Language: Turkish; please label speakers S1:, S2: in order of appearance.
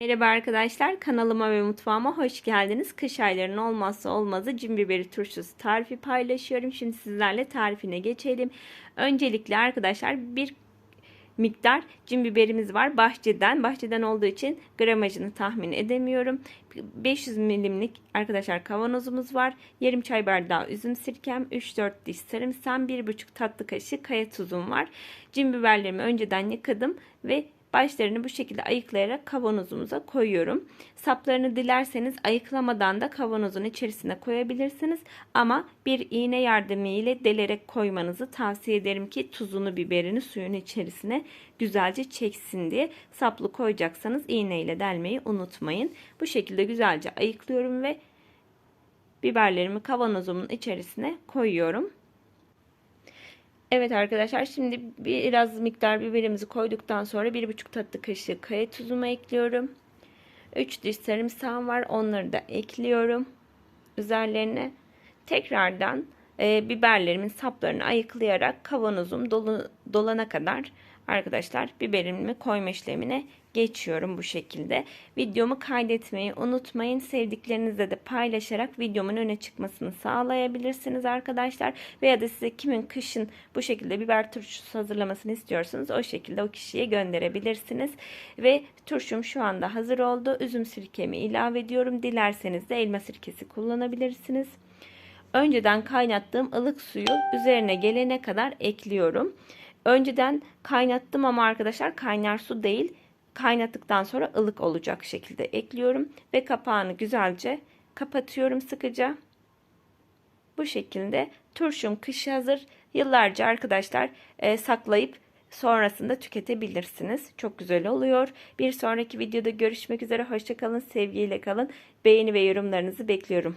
S1: Merhaba arkadaşlar kanalıma ve mutfağıma hoş geldiniz. Kış aylarının olmazsa olmazı cin biberi turşusu tarifi paylaşıyorum. Şimdi sizlerle tarifine geçelim. Öncelikle arkadaşlar bir miktar cin biberimiz var bahçeden. Bahçeden olduğu için gramajını tahmin edemiyorum. 500 milimlik arkadaşlar kavanozumuz var. Yarım çay bardağı üzüm sirkem, 3-4 diş sarımsağım, 1,5 tatlı kaşığı kaya tuzum var. Cin biberlerimi önceden yıkadım ve Başlarını bu şekilde ayıklayarak kavanozumuza koyuyorum. Saplarını dilerseniz ayıklamadan da kavanozun içerisine koyabilirsiniz. Ama bir iğne yardımı ile delerek koymanızı tavsiye ederim ki tuzunu biberini suyun içerisine güzelce çeksin diye. Saplı koyacaksanız iğne ile delmeyi unutmayın. Bu şekilde güzelce ayıklıyorum ve biberlerimi kavanozumun içerisine koyuyorum. Evet arkadaşlar şimdi biraz miktar biberimizi koyduktan sonra 1,5 tatlı kaşığı kaya tuzumu ekliyorum. 3 diş sarımsağım var onları da ekliyorum. Üzerlerine tekrardan e, biberlerimin saplarını ayıklayarak kavanozum dolu, dolana kadar arkadaşlar biberimi koyma işlemine geçiyorum bu şekilde. Videomu kaydetmeyi unutmayın. Sevdiklerinizle de paylaşarak videomun öne çıkmasını sağlayabilirsiniz arkadaşlar. Veya da size kimin kışın bu şekilde biber turşusu hazırlamasını istiyorsanız o şekilde o kişiye gönderebilirsiniz. Ve turşum şu anda hazır oldu. Üzüm sirkemi ilave ediyorum. Dilerseniz de elma sirkesi kullanabilirsiniz. Önceden kaynattığım ılık suyu üzerine gelene kadar ekliyorum. Önceden kaynattım ama arkadaşlar kaynar su değil kaynattıktan sonra ılık olacak şekilde ekliyorum ve kapağını güzelce kapatıyorum sıkıca. Bu şekilde turşum kış hazır. Yıllarca arkadaşlar e, saklayıp sonrasında tüketebilirsiniz. Çok güzel oluyor. Bir sonraki videoda görüşmek üzere. Hoşçakalın. Sevgiyle kalın. Beğeni ve yorumlarınızı bekliyorum.